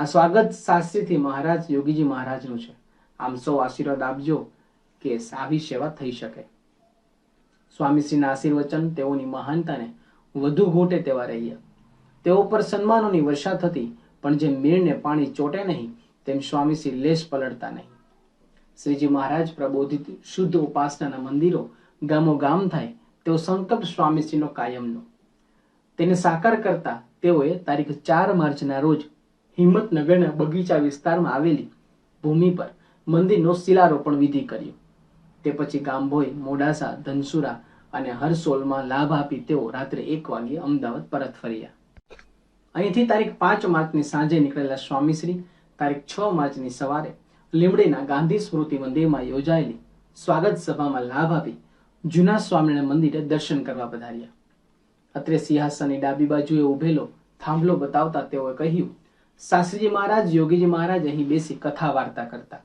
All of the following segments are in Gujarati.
આ સ્વાગત શાસ્ત્રીથી મહારાજ યોગીજી મહારાજનું છે. આમ સૌ આશીર્વાદ આપજો કે આવી સેવા થઈ શકે. સ્વામીશ્રીના આશીર્વચન તેઓની મહાનતાને વધુ ઘૂંટે તેવા રહ્યા તેઓ પર સન્માનોની વર્ષા થતી, પણ જેમ મીણને પાણી ચોટે નહીં, તેમ સ્વામીશ્રી લેશ પલળતા નહીં. શ્રીજી મહારાજ પ્રબોધિત શુદ્ધ ઉપાસનાના મંદિરો ગામો ગામ થાય તેવો સંકલ્પ સ્વામીશ્રીનો કાયમનો. તેને સાકાર કરતા તેઓએ તારીખ ચાર માર્ચના રોજ હિંમતનગરના બગીચા વિસ્તારમાં આવેલી ભૂમિ પર મંદિરનો શિલારોપણ વિધિ કર્યો. તે પછી ગામભોઈ, મોડાસા, ધનસુરા અને હરસોલમાં લાભ આપી તેઓ રાત્રે એક વાગ્યે અમદાવાદ પરત ફર્યા. અહીંથી તારીખ પાંચ માર્ચની સાંજે નીકળેલા સ્વામીશ્રી તારીખ છ માર્ચની સવારે લીમડીના ગાંધી સ્મૃતિ મંદિરમાં યોજાયેલી સ્વાગત સભામાં લાભ આપી જૂના સ્વામિનારાયણ મંદિરે દર્શન કરવા પધાર્યા. અત્રે સિંહાસનની ડાબી બાજુએ ઉભેલો થાંભલો બતાવતા તેઓએ કહ્યું શાસ્ત્રીજી મહારાજ, યોગીજી મહારાજ અહીં બેસી કથા વાર્તા કરતા.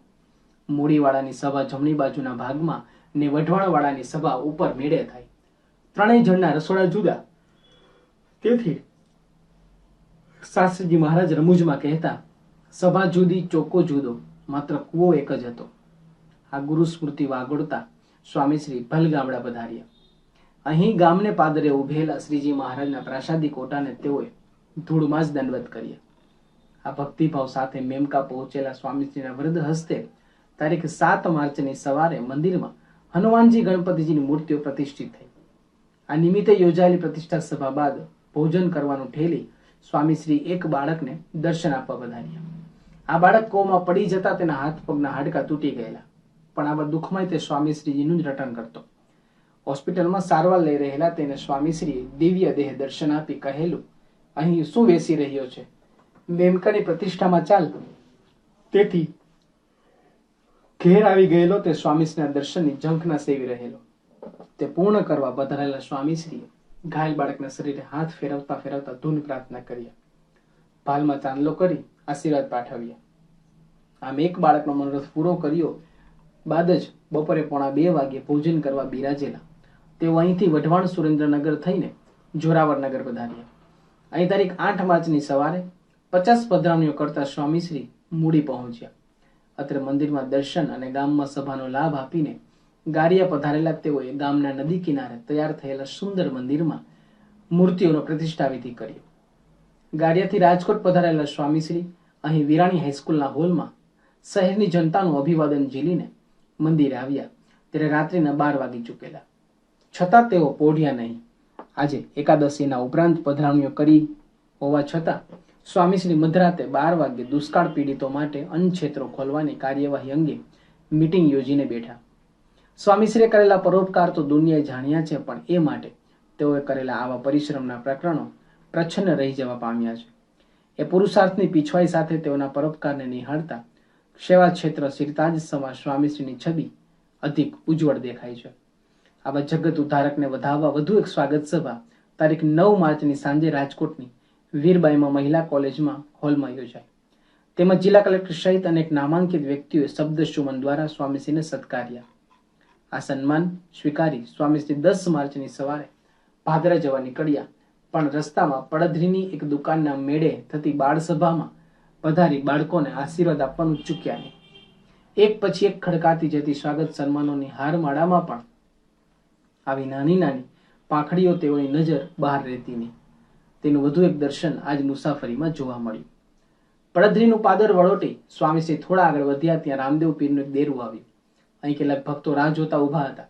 મૂડીવાળાની સભા જમણી બાજુના ભાગમાં ને વઢવાણવાળાની સભા ઉપર મેળે થાય. ત્રણેય જણના રસોડા જુદા. તેથી શાસ્ત્રીજી મહારાજ રમૂજમાં કહેતા, સભા જુદી, ચોકો જુદો. માત્ર કૂવો એક જ હતો. આ ગુરુ સ્મૃતિ વાગોળતા સ્વામીશ્રી ભલગામડા પધાર્યા. અહીં ગામને પાદરે ઉભેલા શ્રીજી મહારાજના પ્રાસાદી કોટાને તેઓએ ધૂળમાં જ દંડવત કર્યા. આ ભક્તિભાવ સાથે મેમકા પહોંચેલા સ્વામીજીના વૃદ્ધ હસ્તે તારીખ સાત માર્ચની સવારે મંદિરમાં હનુમાનજી ગણપતિજીની મૂર્તિઓ પ્રતિષ્ઠિત થઈ. આ નિમિત્તે યોજાયેલી પ્રતિષ્ઠા સભા બાદ ભોજન કરવાનું ઠેલી સ્વામીશ્રી એક બાળકને દર્શન આપવા વધાર્યા. આ બાળક કોમાં પડી જતા તેના હાથ પગના હાડકા તૂટી ગયેલા. પણ આવા દુઃખમાં તે સ્વામીશ્રીજીનું જ રટણ કરતો. હોસ્પિટલમાં સારવાર લઈ રહેલા તેને સ્વામીશ્રીએ દિવ્ય દેહ દર્શન આપી કહેલું, અહીં શું બેસી રહ્યો છે? મેમકાની પ્રતિષ્ઠામાં ચાલ. તેથી ઘેર આવી ગયેલો તે સ્વામીશ્રીના દર્શનની ઝંખના સેવી રહેલો. તે પૂર્ણ કરવા બધાયેલા સ્વામીશ્રીએ ઘાયલ બાળકના શરીરે હાથ ફેરવતા ફેરવતા ધૂન પ્રાર્થના કર્યા ભાલમાં ચાંદલો કરી આશીર્વાદ પાઠવ્યા. આમ એક બાળકનો મનોરથ પૂરો કર્યો. બાદ જ બપોરે પોણા બે વાગે ભોજન કરવા બિરાજેલા. તેઓ અહીંથી વઢવાણ સુરેન્દ્રનગર થઈને જોરાવરનગર પધાર્યા. અહીં તારીખ આઠ માર્ચની સવારે પચાસ પધરામણીઓ કરતા સ્વામીશ્રી મૂડી પહોંચ્યા. અત્રે મંદિરમાં દર્શન અને ગામમાં સભાનો લાભ આપીને ગારિયા પધારેલા તેઓએ ગામના નદી કિનારે તૈયાર થયેલા સુંદર મંદિરમાં મૂર્તિઓનો પ્રતિષ્ઠા વિધિ કર્યો ગારિયાથી રાજકોટ પધારેલા સ્વામીશ્રી અહીં વિરાણી હાઈસ્કૂલના હોલમાં શહેરની જનતાનું અભિવાદન ઝીલીને મંદિરે આવ્યા ત્યારે રાત્રિના બાર વાગી ચૂકેલા. છતાં તેઓ પોઢ્યા નહીં. આજે એકાદશીના ઉપરાંત પધરામણીઓ કરી હોવા છતાં સ્વામીશ્રી મધરાતે બાર વાગ્યે દુષ્કાળ પીડિતો માટે અન્ન ક્ષેત્રો ખોલવાની કાર્યવાહી અંગે મીટિંગ યોજીને બેઠા. સ્વામીશ્રીએ કરેલા પરોપકાર તો દુનિયાએ જાણ્યા છે, પણ એ માટે તેઓએ કરેલા આવા પરિશ્રમના પ્રકરણો પ્રચ્છન્ન રહી જવા પામ્યા છે. એ પુરુષાર્થની પીછવાઈ સાથે તેઓના પરોપકારને નિહાળતા સેવા ક્ષેત્ર સિરતાજ સમા સ્વામીશ્રીની છબી અધિક ઉજ્જવળ દેખાય છે. આવા જગત ઉદ્ધારકને વધાવવા વધુ એક સ્વાગત સભા તારીખ નવ માર્ચની સાંજે રાજકોટની વીરબાઈમાં મહિલા કોલેજમાં હોલમાં યોજાઈ તેમજ જિલ્લા કલેક્ટર સહિત અનેક નામાંકિત વ્યક્તિઓએ શબ્દ સુમન દ્વારા સ્વામીશ્રીને સત્કાર્યા. આ સન્માન સ્વીકારી સ્વામીશ્રી દસ માર્ચની સવારે ભાદરા જવા નીકળ્યા. પણ રસ્તામાં પડધરીની એક દુકાનના મેળે થતી બાળસભામાં પધારી બાળકોને આશીર્વાદ આપવાનું ચૂક્યા નહીં. એક પછી એક ખડકાતી જતી સ્વાગત સન્માનોની હારમાળામાં પણ આવી નાની નાની પાંખડીઓ તેઓની નજર બહાર રહેતી નહીં. તેનું વધુ એક દર્શન આજ મુસાફરીમાં જોવા મળ્યું. પડધરીનું પાદર વળોટી સ્વામીશ્રી થોડા આગળ વધ્યા ત્યાં રામદેવ પીરનું દેરું આવ્યું. અહીં કેટલાક ભક્તો રાહ જોતા ઊભા હતા.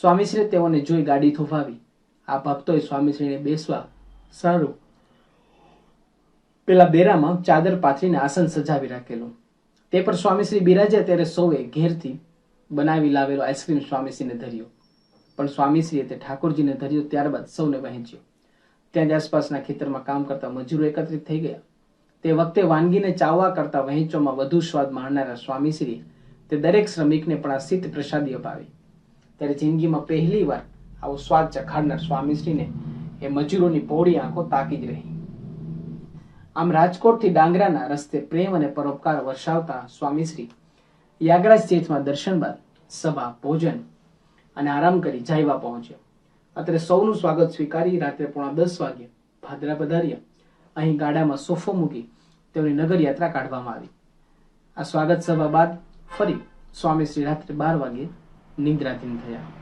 સ્વામીશ્રીએ તેઓને જોઈ ગાડી થોફાવી આ ભક્તોએ સ્વામીશ્રીને બેસવા સારું. પેલા બેરામાં ચાદર પાથરીને આસન સજાવી રાખેલું. તે પર સ્વામીશ્રી બિરાજ્યા ત્યારે સૌએ ઘેરથી બનાવી લાવેલો આઈસ્ક્રીમ સ્વામીશ્રીને ધર્યો. પણ સ્વામીશ્રીએ તે ઠાકોરજીને ધર્યો ત્યારબાદ સૌને વહેંચ્યો. ત્યાં આસપાસના ખેતરમાં કામ કરતા મજૂરો એકત્રિત થઈ ગયા. તે વખતે વાનગીને ચાવવા કરતા વહેંચવામાં વધુ સ્વાદ માણનારા સ્વામીશ્રીએ તે દરેક શ્રમિકને પણ આ સિદ્ધ પ્રસાદી અપાવી. ત્યારે જિંદગીમાં પહેલી વાર આવો સ્વાદ ચખાડનાર સ્વામીશ્રીને એ મજૂરોની પહોળી આંખો તાકી જ રહી. આમ રાજકોટથી ડાંગરાના રસ્તે પ્રેમ અને પરોપકાર વર્ષાવતા સ્વામીશ્રી યાગરાજ તીર્થમાં દર્શન બાદ સભા, ભોજન અને આરામ કરી જાયવા પહોંચ્યો. અત્રે સૌનું સ્વાગત સ્વીકારી રાત્રે પોણા દસ વાગે ભાદરા પધાર્યા. અહીં ગાડામાં સોફો મૂકી તેઓની નગર યાત્રા કાઢવામાં આવી. આ સ્વાગત સભા બાદ ફરી સ્વામી શ્રી રાત્રે બાર વાગે નિદ્રાધીન થયા.